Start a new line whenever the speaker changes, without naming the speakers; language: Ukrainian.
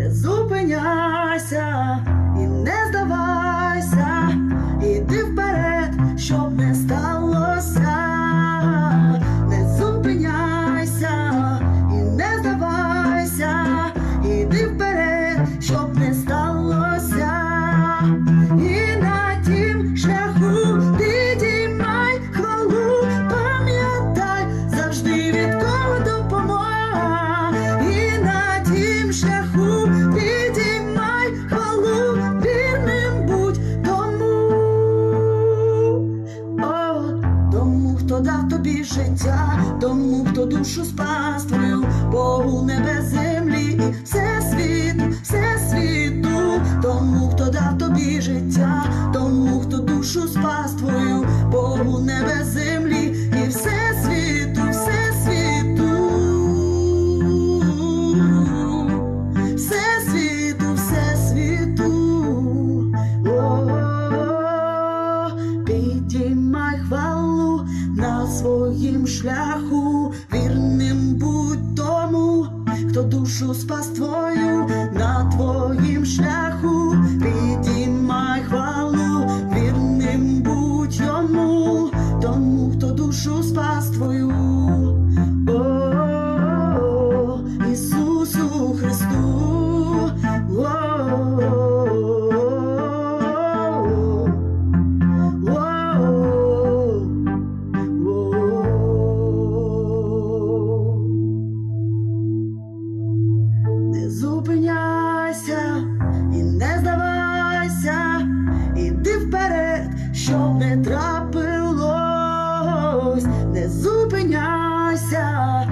не зупиняйся і не здавайся, тобі життя, тому, хто душу спас твою, Богу небес землі все світу, все світу, тому, хто дав тобі життя, тому, хто душу спас твою, Богу небес своїм шляху, вірним будь тому, хто душу спас твою на твоїм шляху, підіймай хвалу, вірним будь йому, тому, хто душу спас твою. Не зупиняйся